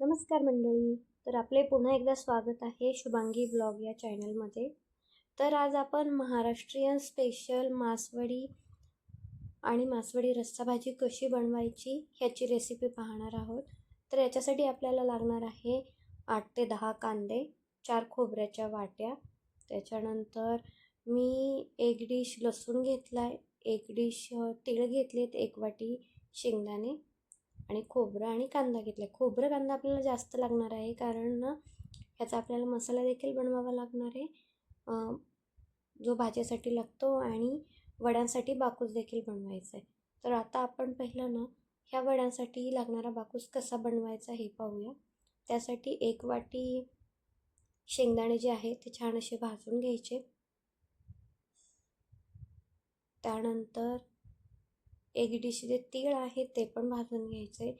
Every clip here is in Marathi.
नमस्कार मंडळी तर आपले पुन्हा एकदा स्वागत आहे शुभांगी ब्लॉग या चॅनलमध्ये. तर आज आपण महाराष्ट्रीयन स्पेशल मासवडी आणि मासवडी रस्सा भाजी कशी बनवायची ह्याची रेसिपी पाहणार आहोत. तर याच्यासाठी आपल्याला लागणार आहे आठ ते दहा कांदे चार खोबऱ्याच्या वाट्या. त्याच्यानंतर मी एक डिश लसूण घेतला आहे एक डिश तीळ घेतलेत एक वाटी शेंगदाणे. आणि खोबरं आणि कांदा घेतला आहे खोबरं कांदा आपल्याला जास्त लागणार आहे कारण ना ह्याचा आपल्याला मसाला देखील बनवावा लागणार आहे. जो भाजीसाठी लागतो आणि वड्यांसाठी बाकूस देखील बनवायचा आहे. तर आता आपण पहिलं ना ह्या वड्यांसाठी लागणारा बाकूस कसा बनवायचा हे पाहूया. त्यासाठी एक वाटी शेंगदाणे जे आहे ते छान असे भाजून घ्यायचे. त्यानंतर एक डिश जे तीळ आहे ते पण भाजून घ्यायचे.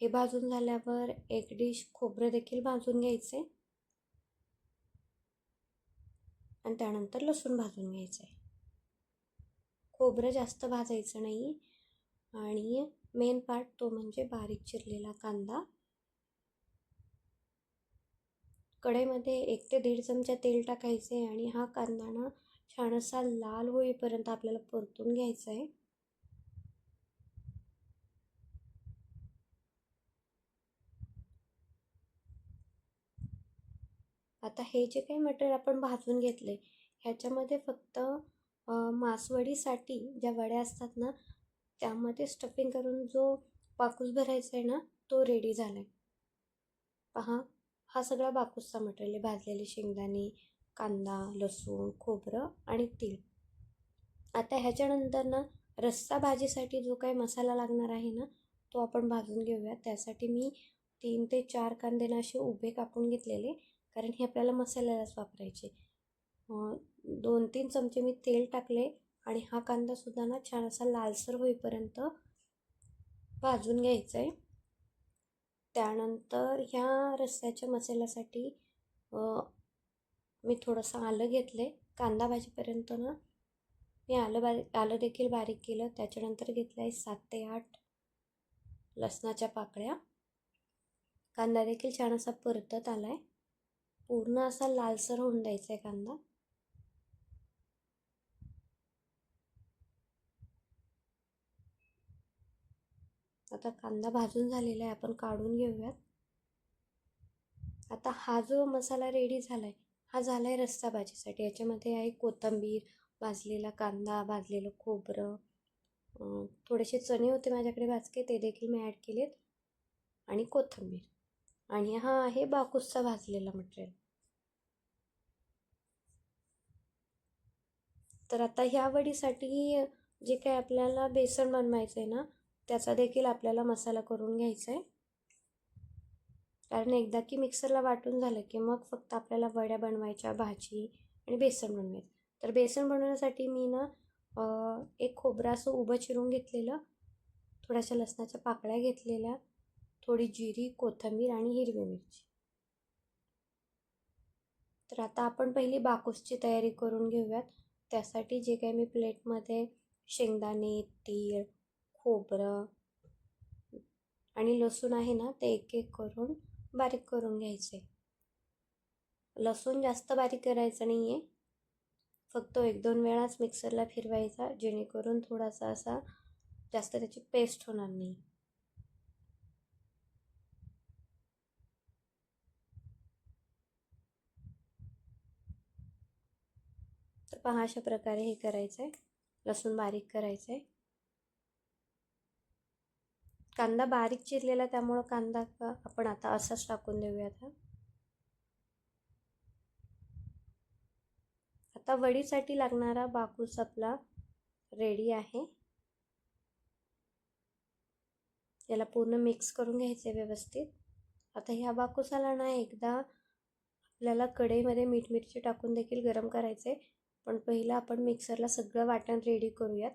हे भाजून झाल्यावर एक डिश खोबरं देखील भाजून घ्यायचे. आणि त्यानंतर लसूण भाजून घ्यायचं. आहे खोबरं जास्त भाजायचं नाही. आणि मेन पार्ट तो म्हणजे बारीक चिरलेला कांदा. कढईमध्ये एक ते दीड चमचा तेल टाकायचं आहे आणि हा कांदा ना छान असा लाल होईपर्यंत आपल्याला परतून घ्यायचा आहे. आता हे जे काही मटेरियल आपण भाजून घेतले ह्याच्यामध्ये फक्त मासवडीसाठी ज्या वड्या असतात ना त्यामध्ये स्टफिंग करून जो पाकूस भरायचा आहे ना तो रेडी झाला आहे पहा. हा सगळा बाकूसचा मटेरियल भाजलेले शेंगदाणे कांदा लसूण खोबरं आणि तीळ. आता ह्याच्यानंतर ना रस्सा भाजीसाठी जो काही मसाला लागणार आहे ना तो आपण भाजून घेऊया. त्यासाठी मी तीन ते चार कांदे ना असे उभे कापून घेतलेले कारण हे आपल्याला मसाल्यालाच वापरायचे. दोन तीन चमचे मी तेल टाकले आणि हा कांदासुद्धा ना छान असा लालसर होईपर्यंत भाजून घ्यायचा आहे त्यानंतर ह्या रस्स्याच्या मसाल्यासाठी मी थोडंसं आलं घेतलं आहे कांदा भाजीपर्यंत ना मी आलं बारीक आलं देखील बारीक केलं. त्याच्यानंतर घेतलं आहे सात ते आठ लसणाच्या पाकळ्या. कांदा देखील छान असा परतत आला आहे पूर्ण असा लालसर होऊन द्यायचा आहे कांदा. आता कांदा भाजून झालेला आहे आपण काढून घेऊयात. आता हा जो मसाला रेडी झाला आहे हा झाला आहे रस्सा भाजीसाठी. याच्यामध्ये आहे कोथिंबीर भाजलेला कांदा भाजलेलं खोबरं थोडेसे चणे होते माझ्याकडे भाजके ते देखील मी ॲड केलेत. आणि कोथिंबीर. आणि हा आहे बाकूसचा भाजलेला मटेरियल तर आता ह्या वडीसाठी जे काही आपल्याला बेसन बनवायचं आहे ना त्याचा देखील आपल्याला मसाला करून घ्यायचा आहे कारण एकदा की मिक्सरला वाटून झालं की मग फक्त आपल्याला वड्या बनवायच्या भाजी आणि बेसन बनवायचं तर बेसन बनवण्यासाठी मी ना एक खोबरं असं उभं चिरून घेतलेलं थोड्याशा लसणाच्या पाकळ्या घेतलेल्या थोडी जिरी कोथिंबीर आणि हिरवी मिरची. तर आता आपण पहिली बाकूसची तयारी करून घेऊयात. त्यासाठी जे काही मी प्लेटमध्ये शेंगदाणे तीळ खोबरं आणि लसूण आहे ना ते एक एक करून बारीक करून घ्यायचे. लसूण जास्त बारीक करायचं नाही आहे फक्त एक दोन वेळाच मिक्सरला फिरवायचा जेणेकरून थोडासा असा जास्त त्याची पेस्ट होणार नाही. तर पहा अशा प्रकारे हे करायचं आहे लसूण बारीक करायचं आहे कांदा बारीक चिरलेला त्यामुळं कांदा आपण आता असाच टाकून देऊया आता. आता वडीसाठी लागणारा बाकूस आपला रेडी आहे. याला पूर्ण मिक्स करून घ्यायचे व्यवस्थित. आता ह्या बाकूसाला ना एकदा आपल्याला कढईमध्ये मीठ मिरची टाकून देखील गरम करायचे पण पहिलं आपण मिक्सरला सगळं वाटण रेडी करूयात.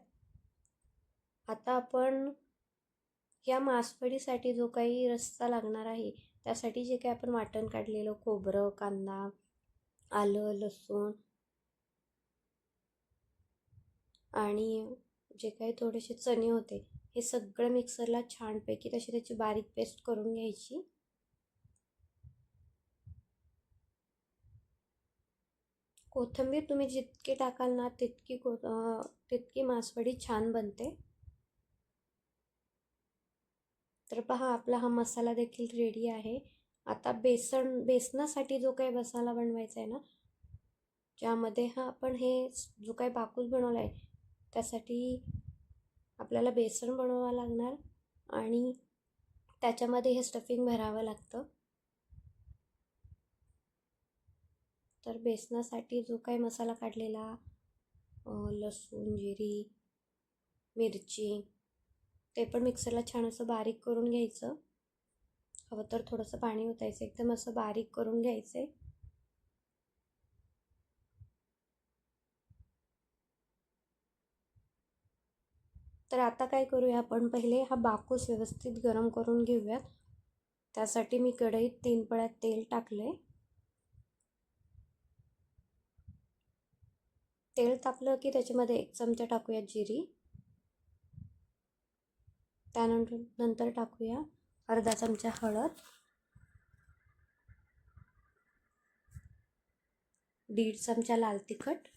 आता आपण या मासवडीसाठी जो काही रस्सा लागणार आहे त्यासाठी जे काही आपण वाटण काढलेलं खोबरं कांदा आलं लसूण आणि जे काही थोडेसे चणे होते हे सगळं मिक्सरला छानपैकी तशी त्याची बारीक पेस्ट करून घ्यायची. कोथिंबीर तुम्ही जितकी टाकाल ना तितकी को तितकी मासवडी छान बनते. तर पहा आपला हा मसाला देखील रेडी आहे. आता बेसन बेसनासाठी जो काही मसाला बनवायचा आहे ना ज्यामध्ये हा आपण हे जो काही बाकूस बनवला आहे त्यासाठी आपल्याला बेसन बनवावं लागणार आणि त्याच्यामध्ये हे स्टफिंग भरावं लागतं. तर बेसनासाठी जो काही मसाला काढलेला लसूण जिरी मिरची ते पण मिक्सरला छान असं बारीक करून घ्यायचं. हवं तर थोडंसं पाणी ओतायचं एकदम असं बारीक करून घ्यायचं. आहे तर आता काय करूया आपण पहिले हा बाकूस व्यवस्थित गरम करून घेऊयात. त्यासाठी मी कढईत तीन पळ्यात तेल टाकले तेल तापलं की त्याच्यामध्ये एक चमचा टाकूयात जिरी. त्यानंतर नंतर टाकूया अर्धा चमचा हळद दीड चमचा लाल तिखट.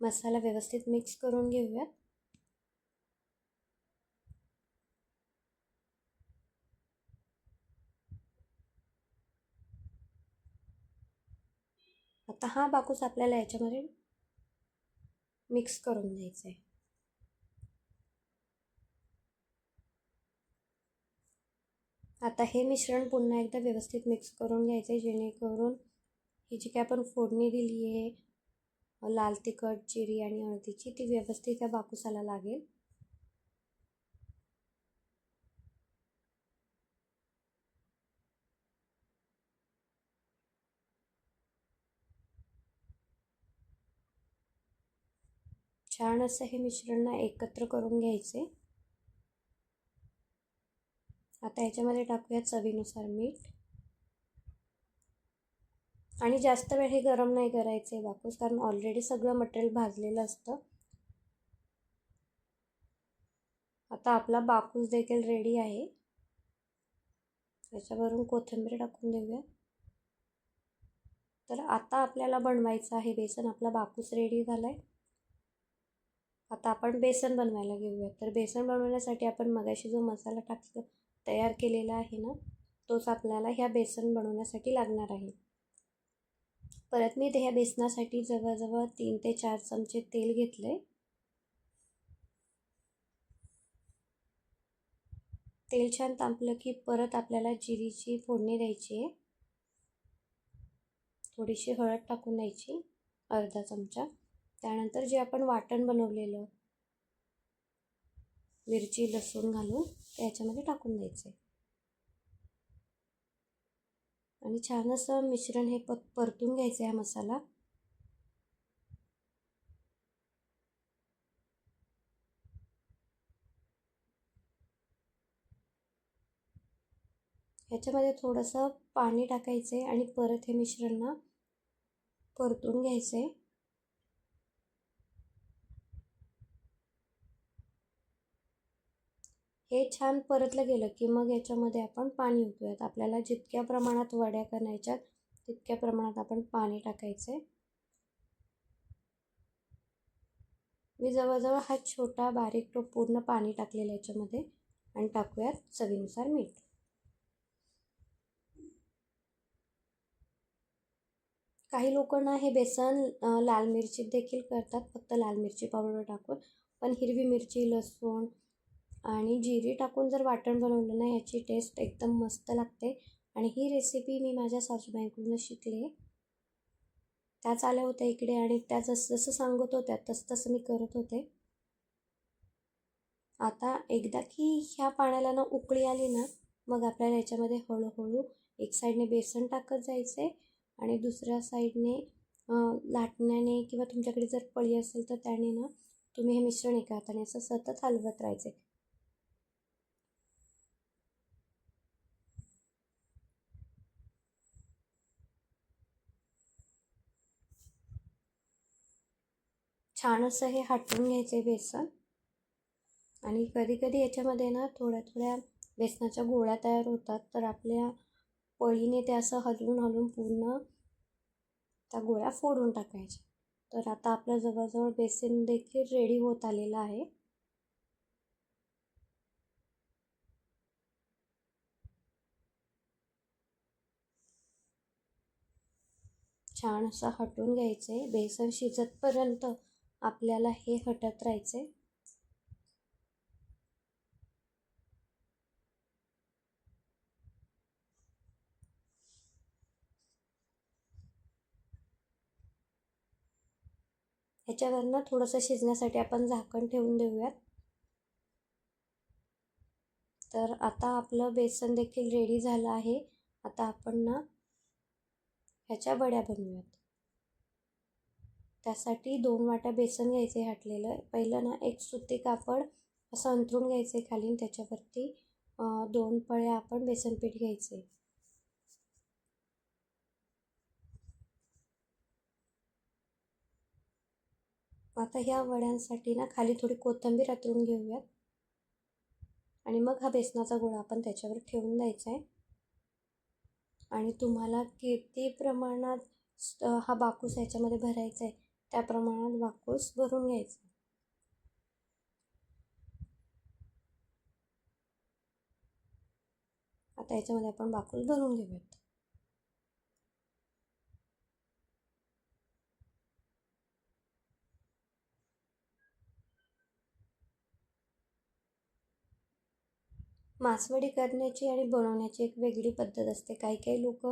मसाला व्यवस्थित मिक्स करून घेऊयात. आता हा बाकूस आपल्याला याच्यामध्ये मिक्स करून द्यायचा आहे. आता हे मिश्रण पुन्हा एकदा व्यवस्थित मिक्स करून घ्यायचं आहे जेणेकरून ही जी काय आपण फोडणी दिली आहे लाल तिखट जिरी आणि हळदीची ती व्यवस्थित त्या बाकुसाला लागेल. छान असं हे मिश्रण एकत्र करून घ्यायचे आता याच्यामध्ये टाकूयात चवीनुसार मीठ. आणि जास्त वेळ हे गरम नाही करायचे आहे बापूस कारण ऑलरेडी सगळं मटेरियल भाजलेलं असतं. आता आपला बापूस देखील रेडी आहे. त्याच्यावरून कोथिंबीर टाकून देऊया. तर आता आपल्याला बनवायचं आहे बेसन. आपला बापूस रेडी झाला आहे आता आपण बेसन बनवायला घेऊया तर बेसन बनवण्यासाठी आपण मगाशी जो मसाला टाकतो तयार केलेला आहे ना तोच आपल्याला ह्या बेसन बनवण्यासाठी लागणार आहे. परत मी ह्या बेसनासाठी जवळजवळ तीन ते चार चमचे तेल घेतले तेल छान तापलं की परत आपल्याला जिरीची फोडणी द्यायची आहे. थोडीशी हळद टाकून द्यायची अर्धा चमचा. त्यानंतर जे आपण वाटण बनवलेलं मिरची लसूण घालून त्याच्यामध्ये टाकून द्यायचं. आहे आणि छान असं मिश्रण हे प परतून घ्यायचं आहे हा मसाला. ह्याच्यामध्ये थोडंसं पाणी टाकायचं आहे आणि परत हे मिश्रण ना परतून घ्यायचं. आहे हे छान परतलं गेलं की मग याच्यामध्ये आपण पाणी ओतूयात आपल्याला जितक्या प्रमाणात वड्या करायच्यात तितक्या प्रमाणात आपण पाणी टाकायचं आहे मी जवळजवळ हा छोटा बारीक टोप पूर्ण पाणी टाकलेलं याच्यामध्ये आणि टाकूयात चवीनुसार मीठ. काही लोकांना हे बेसन लाल मिरची देखील करतात. फक्त लाल मिरची पावडर टाकून. पण हिरवी मिरची लसूण आणि जिरी टाकून जर वाटण बनवलं ना याची टेस्ट एकदम मस्त लागते. आणि ही रेसिपी मी माझ्या सासूबाईंकडून शिकले. त्याच आल्या होत्या इकडे आणि त्या जसं जसं सांगत होत्या तसं तसं मी करत होते. आता एकदा की ह्या पाण्याला ना उकळी आली ना मग आपल्याला याच्यामध्ये हळूहळू एक साईडने बेसन टाकत जायचं आहे आणि दुसऱ्या साईडने लाटण्याने किंवा तुमच्याकडे जर पळी असेल तर त्याने ना तुम्ही हे मिश्रण एका हाताने असं सतत हलवत राहायचे. छान असं हे हटवून घ्यायचं आहे बेसन. आणि कधी कधी याच्यामध्ये ना थोड्या थोड्या बेसनाच्या गोळ्या तयार होतात तर आपल्या पळीने ते असं हलवून हलवून पूर्ण त्या गोळ्या फोडून टाकायच्या. तर आता आपलं जवळजवळ बेसन देखील रेडी होत आलेलं आहे. छान असं हटवून घ्यायचं आहे बेसन शिजतपर्यंत आपल्याला हे हटत राहायचे ह्याच्यावरनं थोडंसं शिजण्यासाठी आपण झाकण ठेवून देऊयात. तर आता आपलं बेसन देखील रेडी झालं आहे. आता आपण ना ह्याच्या बड्या बनवूयात. त्यासाठी दोन वाट्या बेसन घ्यायचे हटलेलं पहिलं ना एक सुती कापड असं अंथरून घ्यायचं आहे खाली त्याच्यावरती दोन पळ्या आपण बेसन पीठ घ्यायचे. आता ह्या वड्यांसाठी ना खाली थोडी कोथिंबीर अतरून घेऊयात. आणि मग हा बेसनाचा गोळा आपण त्याच्यावर ठेवून द्यायचा आहे आणि तुम्हाला किती प्रमाणात हा बाकूस याच्यामध्ये भरायचा आहे त्या प्रमाणात बाकूस भरून घ्यायचं. आता याच्यामध्ये आपण बाकूस भरून घेऊयात. मासवडी करण्याची आणि बनवण्याची एक वेगळी पद्धत असते. काही काही लोक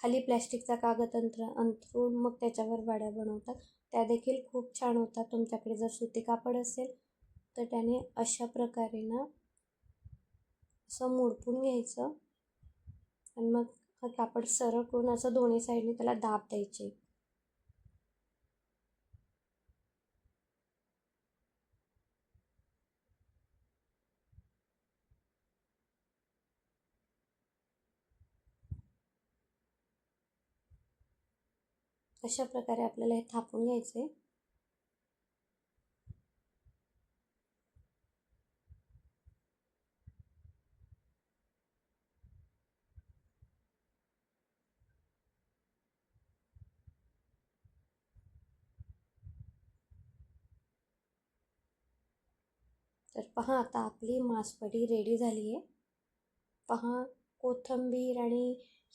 खाली प्लॅस्टिकचा कागद अंतर अंथरून मग त्याच्यावर वड्या बनवतात. त्या देखील खूप छान होतात. तुमच्याकडे जर सुती कापड असेल तर त्याने अशा प्रकारे ना असं मोडपून घ्यायचं. आणि मग हा कापड करून असं दोन्ही साईडने त्याला दाब द्यायचे. अशा प्रकारे आपल्याला हे थापून घ्यायचं? आहे तर पहा आता आपली मासवडी रेडी झाली आहे पहा कोथंबीर आणि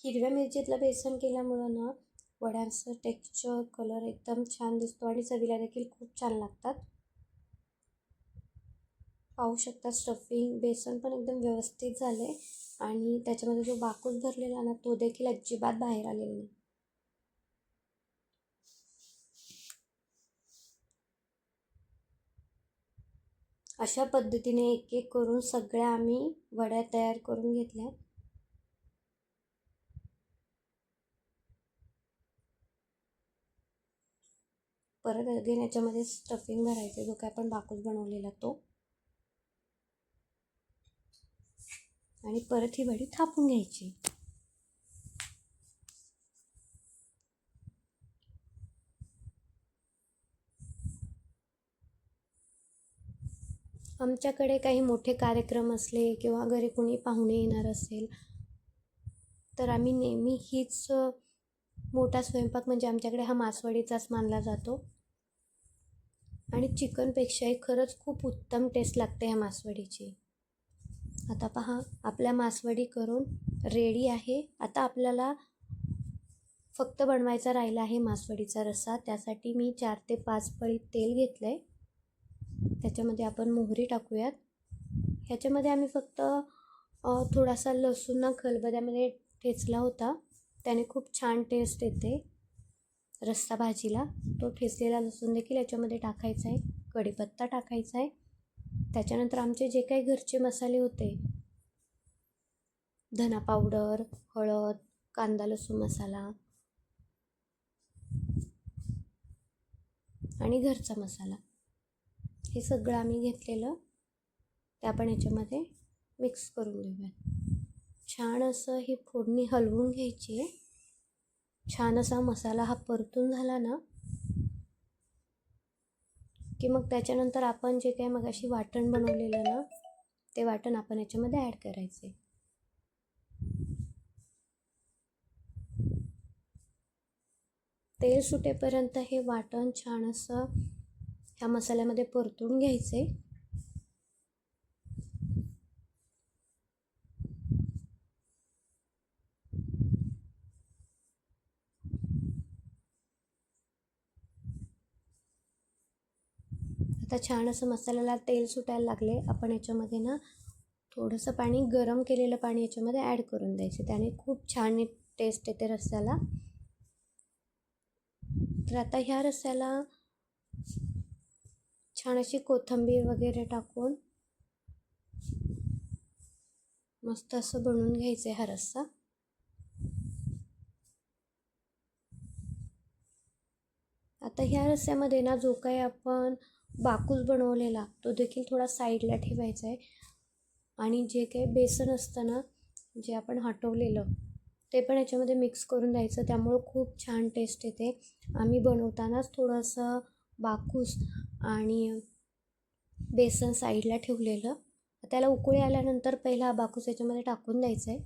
हिरव्या मिरचीतलं बेसन केल्यामुळं ना वड्यांचं टेक्स्चर कलर एकदम छान दिसतो आणि चवीला देखील खूप छान लागतात. पाहू शकता स्टफिंग बेसन पण एकदम व्यवस्थित झाले आणि त्याच्यामध्ये जो बाकूस भरलेला ना तो देखील अजिबात बाहेर आलेला नाही. अशा पद्धतीने एक एक करून सगळ्या आम्ही वड्या तयार करून घेतल्या परत अगेन याच्यामध्ये स्टफिंग भरायचं जो काय आपण बाकूस बनवलेला तो. आणि परत ही वडी थापून घ्यायची. आमच्याकडे काही मोठे कार्यक्रम असले किंवा घरी कोणी पाहुणे येणार असेल तर आम्ही नेहमी हीच मोठा स्वयंपाक म्हणजे आमच्याकडे हा मासवडीचाच मानला जातो. आणि चिकनपेक्षाही खरंच खूप उत्तम टेस्ट लागते ह्या मासवडीची. आता पहा आपल्या मासवडी करून रेडी आहे. आता आपल्याला फक्त बनवायचा राहिला आहे मासवडीचा रस्सा. त्यासाठी मी चार ते पाच पळी तेल घेतलं आहे त्याच्यामध्ये आपण मोहरी टाकूयात. ह्याच्यामध्ये आम्ही फक्त थोडासा लसूण ना खलबद्यामध्ये ठेचला होता. त्याने खूप छान टेस्ट येते. रस्सा भाजीला. तो ठेचलेला लसूण देखील याच्यामध्ये टाकायचा आहे. कढीपत्ता टाकायचा आहे. त्याच्यानंतर आमचे जे काही घरचे मसाले होते धना पावडर हळद कांदा लसूण मसाला आणि घरचा मसाला हे सगळं आम्ही घेतलेलं. ते आपण याच्यामध्ये मिक्स करून घेऊयात. छान असं ही फोडणी हलवून घ्यायची आहे. छान असा मसाला हा परतून झाला ना की मग त्याच्यानंतर आपण जे काही मगाशी वाटण बनवलेलं ना ते वाटण आपण याच्यामध्ये ॲड करायचे तेल सुटेपर्यंत हे वाटण छान असं ह्या मसाल्यामध्ये परतून घ्यायचे आता छान असं मसाल्याला तेल सुटायला लागले. आपण याच्यामध्ये ना थोडंसं पाणी गरम केलेलं पाणी याच्यामध्ये ॲड करून द्यायचे. त्याने खूप छान टेस्ट येते रस्स्याला तर आता ह्या रस्स्याला छान अशी कोथिंबीर वगैरे टाकून मस्त असं बनवून घ्यायचं आहे हा रस्सा. आता ह्या रस्स्यामध्ये ना जो काही आपण बाकूस बनवलेला तो देखील थोडा साईडला ठेवायचा आहे. आणि जे काही बेसन असतं ना जे आपण हटवलेलं ते पण याच्यामध्ये मिक्स करून द्यायचं. त्यामुळं खूप छान टेस्ट येते. आम्ही बनवतानाच थोडंसं बाकूस आणि बेसन साईडला ठेवलेलं. त्याला उकळी आल्यानंतर पहिला बाकूस याच्यामध्ये टाकून द्यायचं आहे.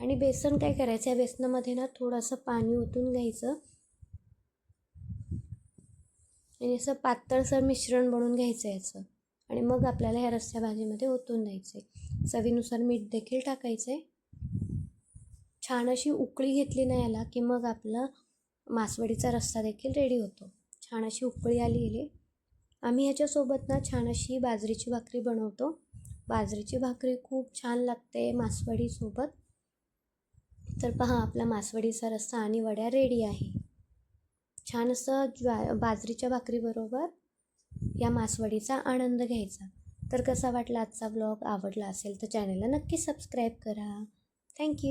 आणि बेसन काय करायचं? आहे बेसनामध्ये ना थोडंसं पाणी ओतून घ्यायचं. आणि असं पातळसर मिश्रण बनवून घ्यायचं याचं. आणि मग आपल्याला ह्या रस्त्या भाजीमध्ये ओतून द्यायचे चवीनुसार मीठ देखील टाकायचं आहे छान अशी उकळी घेतली ना याला की मग आपलं मासवडीचा रस्सा देखील रेडी होतो. छान अशी उकळी आली आहे आम्ही ह्याच्यासोबत ना छान अशी बाजरीची भाकरी बनवतो. बाजरीची भाकरी खूप छान लागते मासवडीसोबत. तर पहा आपला मासवडीचा रस्सा आणि वड्या रेडी आहे. छान असं ज्वा बाजरीच्या भाकरीबरोबर या मासवडीचा आनंद घ्यायचा. तर कसा वाटला आजचा ब्लॉग आवडला असेल तर चॅनलला नक्की सबस्क्राईब करा. थँक्यू